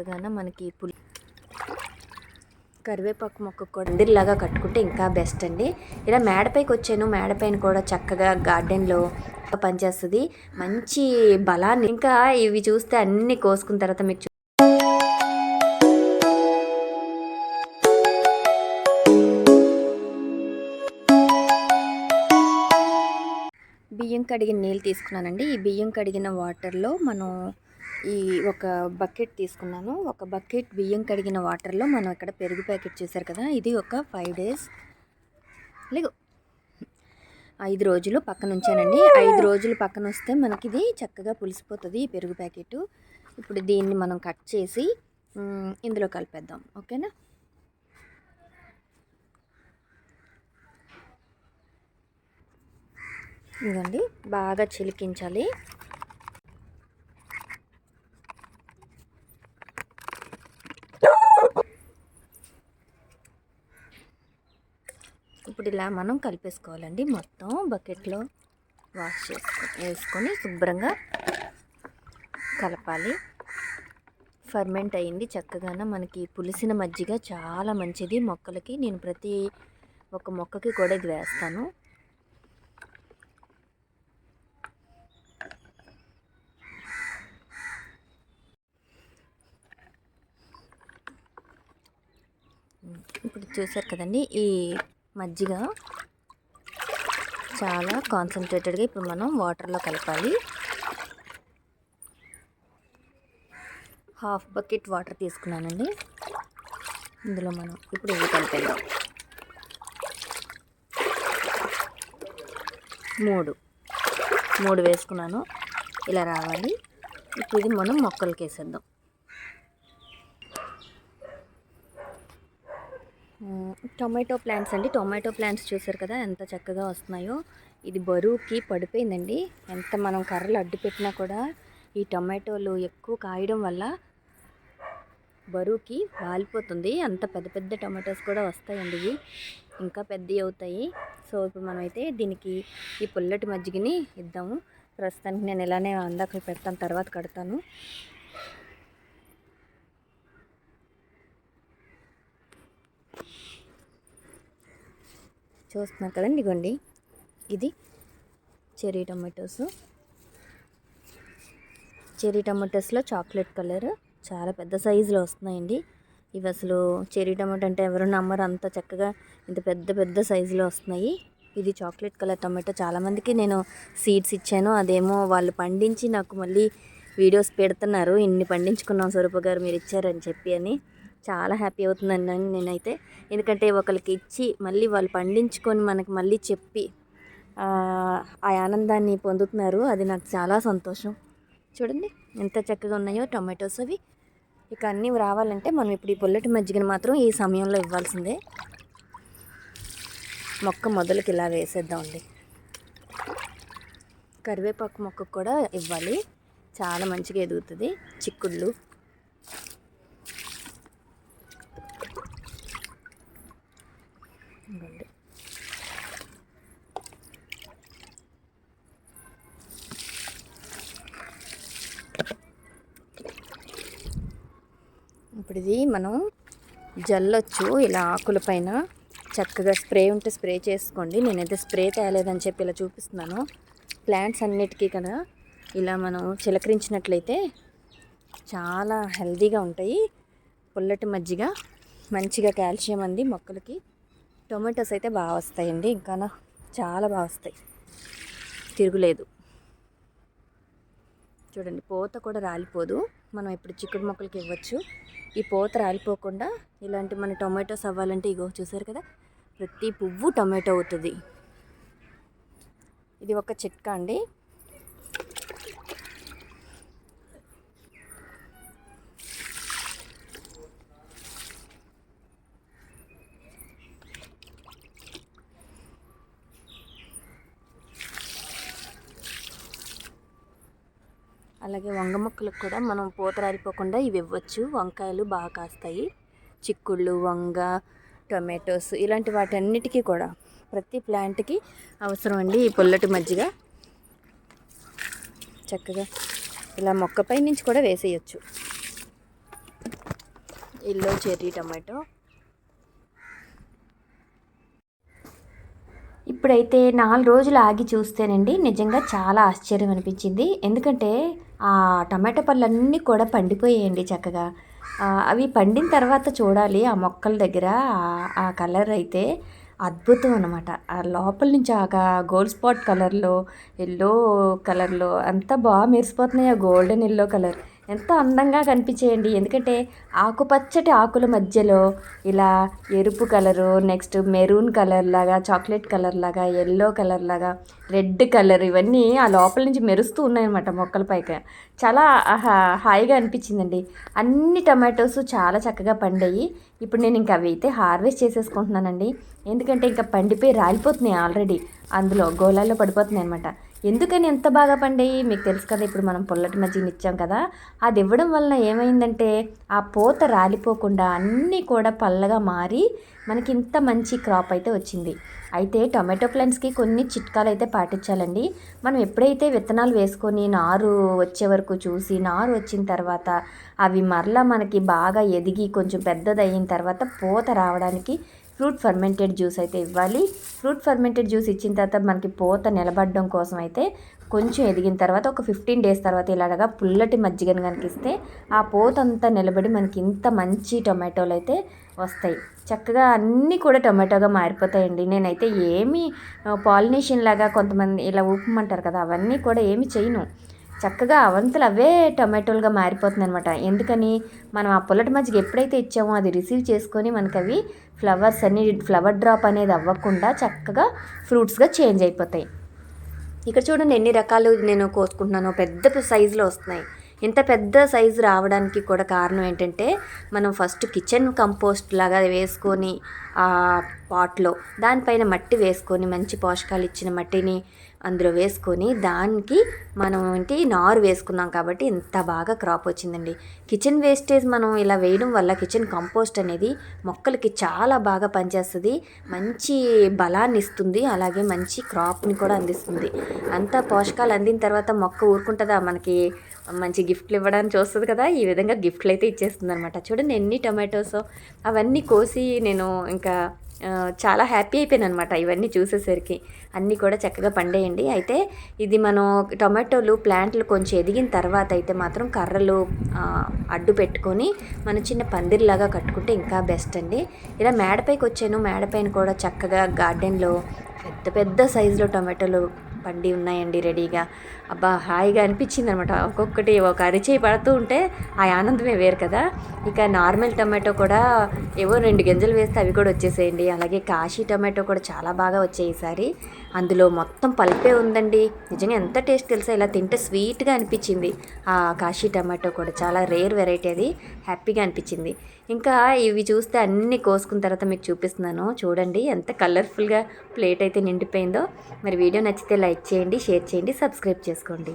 చక్కగాన మనకి పులి కరివేపాకు మొక్క కూడా అందరిలాగా కట్టుకుంటే ఇంకా బెస్ట్ అండి. ఇలా మేడపైకి వచ్చాను. మేడపైన కూడా చక్కగా గార్డెన్లో పనిచేస్తుంది. మంచి బలాన్ని ఇంకా ఇవి చూస్తే అన్ని కోసుకున్న తర్వాత మీకు బియ్యం కడిగిన నీళ్ళు తీసుకున్నానండి. ఈ బియ్యం కడిగిన వాటర్లో మనం ఈ ఒక బకెట్ తీసుకున్నాను. ఒక బకెట్ బియ్యం కడిగిన వాటర్లో మనం ఇక్కడ పెరుగు ప్యాకెట్ చేశారు కదా ఇది ఒక ఫైవ్ డేస్ లేదు ఐదు రోజులు పక్కన ఉంచానండి. ఐదు రోజులు పక్కన వస్తే మనకి ఇది చక్కగా పులిసిపోతుంది ఈ పెరుగు ప్యాకెట్. ఇప్పుడు దీన్ని మనం కట్ చేసి ఇందులో కలిపేద్దాం. ఓకేనా? ఇదండి బాగా చిలికించాలి. ఇప్పుడు ఇలా మనం కలిపేసుకోవాలండి మొత్తం బకెట్లో వాష్ చేసుకో వేసుకొని శుభ్రంగా కలపాలి. ఫర్మెంట్ అయింది చక్కగాన. మనకి పులిసిన మజ్జిగ చాలా మంచిది. మొక్కలకి నేను ప్రతి ఒక మొక్కకి కూడా ఇది వేస్తాను. ఇప్పుడు చూసారు కదండి ఈ మజ్జిగ. చాలా కాన్సన్ట్రేటెడ్గా ఇప్పుడు మనం వాటర్లో కలపాలి. హాఫ్ బకెట్ వాటర్ తీసుకున్నానండి. ఇందులో మనం ఇప్పుడు ఇవి కలిపేద్దాం. మూడు. మూడు వేసుకున్నాను. ఇలా రావాలి. ఇప్పుడు ఇది మనం మొక్కలకి వేసేద్దాం టొమాటో ప్లాంట్స్ అండి. టొమాటో ప్లాంట్స్ చూసారు కదా ఎంత చక్కగా వస్తున్నాయో. ఇది బరువుకి పడిపోయిందండి. ఎంత మనం కర్రలు అడ్డు పెట్టినా కూడా ఈ టొమాటోలు ఎక్కువ కాయడం వల్ల బరువుకి వాలిపోతుంది. అంత పెద్ద పెద్ద టొమాటోస్ కూడా వస్తాయండి ఇవి. ఇంకా పెద్దవి అవుతాయి. సో ఇప్పుడు మనమైతే దీనికి ఈ పుల్లటి మజ్జిగని ఇద్దాము. ప్రస్తుతానికి నేను ఇలానే అందాక పెడతాను తర్వాత కడతాను. చూస్తున్నారు కదండి ఇగోండి ఇది చెర్రీ టమాటోస్. చెర్రీ టమాటోస్లో చాక్లెట్ కలర్ చాలా పెద్ద సైజులో వస్తున్నాయండి. ఇవి అసలు చెర్రీ టమాటో అంటే ఎవరు నమ్మరు అంత చక్కగా ఇంత పెద్ద పెద్ద సైజులో వస్తున్నాయి. ఇది చాక్లెట్ కలర్ టమాటో. చాలామందికి నేను సీడ్స్ ఇచ్చాను అదేమో వాళ్ళు పండించి నాకు మళ్ళీ వీడియోస్ పెడుతున్నారు. ఇన్ని పండించుకున్నాం స్వరూప గారు మీరు ఇచ్చారని చెప్పి అని. చాలా హ్యాపీ అవుతుందండి నేనైతే. ఎందుకంటే ఒకరికి ఇచ్చి మళ్ళీ వాళ్ళు పండించుకొని మనకి మళ్ళీ చెప్పి ఆ ఆ ఆనందాన్ని పొందుతున్నారు. అది నాకు చాలా సంతోషం. చూడండి ఎంత చక్కగా ఉన్నాయో టొమాటోస్ అవి. ఇక అన్నీ రావాలంటే మనం ఇప్పుడు ఈ పుల్లటి మజ్జిగను మాత్రం ఈ సమయంలో ఇవ్వాల్సిందే. మొక్క మొదలకి ఇలా వేసేద్దామండి. కరివేపాకు మొక్కకు కూడా ఇవ్వాలి. చాలా మంచిగా ఎదుగుతుంది. చిక్కుళ్ళు ఇదిగోండి. ఇప్పుడు ఇది మనం జల్లొచ్చు. ఇలా ఆకుల పైన చక్కగా స్ప్రే ఉంటే స్ప్రే చేసుకోండి. నేనైతే స్ప్రే తేలేదని చెప్పి ఇలా చూపిస్తున్నాను. ప్లాంట్స్ అన్నిటికీ కదా ఇలా మనం చిలకరించినట్లయితే చాలా హెల్దీగా ఉంటాయి. పుల్లటి మజ్జిగ మంచిగా కాల్షియం అంది మొక్కలకి. టొమాటోస్ అయితే బాగా వస్తాయండి. ఇంకా చాలా బాగా వస్తాయి. తిరుగులేదు. చూడండి పోత కూడా రాలిపోదు. మనం ఇప్పుడు చిక్కుడు మొక్కలకి ఇవ్వచ్చు. ఈ పూత రాలిపోకుండా ఇలాంటి మన టొమాటోస్ అవ్వాలంటే ఇగో చూసారు కదా? ప్రతి పువ్వు టొమాటో అవుతుంది. ఇది ఒక చిట్కా అండి. అలాగే వంగ మొక్కలకు కూడా మనం పూత రాలిపోకుండా ఇవి ఇవ్వచ్చు. వంకాయలు బాగా కాస్తాయి. చిక్కుళ్ళు వంగ టొమాటోస్ ఇలాంటి వాటన్నిటికీ కూడా ప్రతి ప్లాంట్కి అవసరం అండి ఈ పుల్లటి మజ్జిగ. చక్కగా ఇలా మొక్కపై నుంచి కూడా వేసేయచ్చు. Yellow cherry tomato. ఇప్పుడైతే నాలుగు రోజులు ఆగి చూస్తేనండి నిజంగా చాలా ఆశ్చర్యం అనిపించింది. ఎందుకంటే ఆ టమాటో పళ్ళన్నీ కూడా పండిపోయాయండి చక్కగా. అవి పండిన తర్వాత చూడాలి ఆ మొక్కల దగ్గర ఆ- ఆ కలర్ అయితే అద్భుతం అనమాట ఆ లోపల నుంచి ఆ గోల్డ్ స్పాట్ కలర్లో ఎల్లో కలర్లో అంతా బాగా మెరిసిపోతున్నాయి ఆ గోల్డెన్ ఎల్లో కలర్. ఎంత అందంగా కనిపించేయండి. ఎందుకంటే ఆకుపచ్చటి ఆకుల మధ్యలో ఇలా ఎరుపు కలరు నెక్స్ట్ మెరూన్ కలర్ లాగా చాక్లెట్ కలర్ లాగా ఎల్లో కలర్ లాగా రెడ్ కలర్ ఇవన్నీ ఆ లోపల నుంచి మెరుస్తూ ఉన్నాయన్నమాట మొక్కల పైకి. చాలా హాయిగా అనిపించిందండి. అన్ని టమాటోస్ చాలా చక్కగా పండాయి. ఇప్పుడు నేను ఇంకా అవి అయితే హార్వెస్ట్ చేసేసుకుంటున్నానండి. ఎందుకంటే ఇంకా పండిపోయి రాలిపోతున్నాయి ఆల్రెడీ. అందులో గోళాల్లో పడిపోతున్నాయి అనమాట ఎందుకని ఎంత బాగా పండాయి? మీకు తెలుసు కదా ఇప్పుడు మనం పుల్లటి మజ్జిగని ఇచ్చాం కదా అది ఇవ్వడం వలన ఏమైందంటే ఆ పూత రాలిపోకుండా అన్నీ కూడా పల్లగా మారి మనకి ఇంత మంచి క్రాప్ అయితే వచ్చింది. అయితే టొమాటో ప్లాంట్స్కి కొన్ని చిట్కాలు అయితే పాటించాలండి. మనం ఎప్పుడైతే విత్తనాలు వేసుకొని నారు వచ్చే వరకు చూసి నారు వచ్చిన తర్వాత అవి మరలా మనకి బాగా ఎదిగి కొంచెం పెద్దది అయిన తర్వాత పూత రావడానికి ఫ్రూట్ ఫర్మెంటెడ్ జ్యూస్ అయితే ఇవ్వాలి. ఫ్రూట్ ఫర్మెంటెడ్ జ్యూస్ ఇచ్చిన తర్వాత మనకి పూత నిలబడడం కోసం అయితే కొంచెం ఎదిగిన తర్వాత ఒక ఫిఫ్టీన్ డేస్ తర్వాత ఇలాగా పుల్లటి మజ్జిగను కనిపిస్తే ఆ పూత అంతా నిలబడి మనకి ఇంత మంచి టొమాటోలు అయితే వస్తాయి. చక్కగా అన్నీ కూడా టొమాటోగా మారిపోతాయండి. నేనైతే ఏమీ పాలినేషన్ లాగా కొంతమంది ఇలా ఊపమంటారు కదా అవన్నీ కూడా ఏమి చేయను. చక్కగా అవంతలు అవే టొమాటోలుగా మారిపోతుంది అనమాట ఎందుకని? మనం ఆ పుల్లటి మజ్జిగ ఎప్పుడైతే ఇచ్చామో అది రిసీవ్ చేసుకొని మనకి అవి ఫ్లవర్స్ అన్ని ఫ్లవర్ డ్రాప్ అనేది అవ్వకుండా చక్కగా ఫ్రూట్స్గా చేంజ్ అయిపోతాయి. ఇక్కడ చూడండి ఎన్ని రకాలు నేను కోసుకుంటున్నానో. పెద్ద సైజులో వస్తున్నాయి. ఇంత పెద్ద సైజు రావడానికి కూడా కారణం ఏంటంటే మనం ఫస్ట్ కిచెన్ కంపోస్ట్ లాగా వేసుకొని ఆ పాట్లో దానిపైన మట్టి వేసుకొని మంచి పోషకాలు ఇచ్చిన మట్టిని అందులో వేసుకొని దానికి మనం ఏంటి నారు వేసుకున్నాం కాబట్టి ఇంత బాగా క్రాప్ వచ్చిందండి. కిచెన్ వేస్టేజ్ మనం ఇలా వేయడం వల్ల కిచెన్ కంపోస్ట్ అనేది మొక్కలకి చాలా బాగా పనిచేస్తుంది. మంచి బలాన్ని ఇస్తుంది అలాగే మంచి క్రాప్ని కూడా అందిస్తుంది. అంత పోషకాలు అందిన తర్వాత మొక్క ఊరుకుంటుందా? మనకి మంచి గిఫ్ట్లు ఇవ్వడానికి చూస్తుంది కదా ఈ విధంగా గిఫ్ట్లు అయితే ఇచ్చేస్తుంది అనమాట చూడండి ఎన్ని టొమాటోస్ అవన్నీ కోసి నేను ఇంకా చాలా హ్యాపీ అయిపోయాను అనమాట ఇవన్నీ చూసేసరికి. అన్నీ కూడా చక్కగా పండేయండి. అయితే ఇది మనం టొమాటోలు ప్లాంట్లు కొంచెం ఎదిగిన తర్వాత అయితే మాత్రం కర్రలు అడ్డు పెట్టుకొని మనం చిన్న పందిరిలాగా కట్టుకుంటే ఇంకా బెస్ట్ అండి. ఇలా మేడపైకి వచ్చాను. మేడపైన కూడా చక్కగా గార్డెన్లో పెద్ద పెద్ద సైజులో టొమాటోలు బండి ఉన్నాయండి రెడీగా. అబ్బా హాయిగా అనిపించింది అనమాట ఒక్కొక్కటి ఒక అరిచేయి పడుతూ ఉంటే ఆ ఆనందమే వేరు కదా. ఇక నార్మల్ టమాటో కూడా ఏవో రెండు గింజలు వేస్తే అవి కూడా వచ్చేసేయండి. అలాగే కాశీ టమాటో కూడా చాలా బాగా వచ్చాయి ఈసారి. అందులో మొత్తం పల్పే ఉందండి. నిజంగా ఎంత టేస్ట్ తెలుసా? ఇలా తింటే స్వీట్గా అనిపించింది. ఆ కాశీ టమాటో కూడా చాలా రేర్ వెరైటీ అది. హ్యాపీగా అనిపించింది. ఇంకా ఇవి చూస్తే అన్నీ కోసుకున్న తర్వాత మీకు చూపిస్తున్నాను. చూడండి ఎంత కలర్ఫుల్గా ప్లేట్ అయితే నిండిపోయిందో. మరి వీడియో నచ్చితే లైక్ చేయండి షేర్ చేయండి సబ్స్క్రైబ్ చేసుకోండి.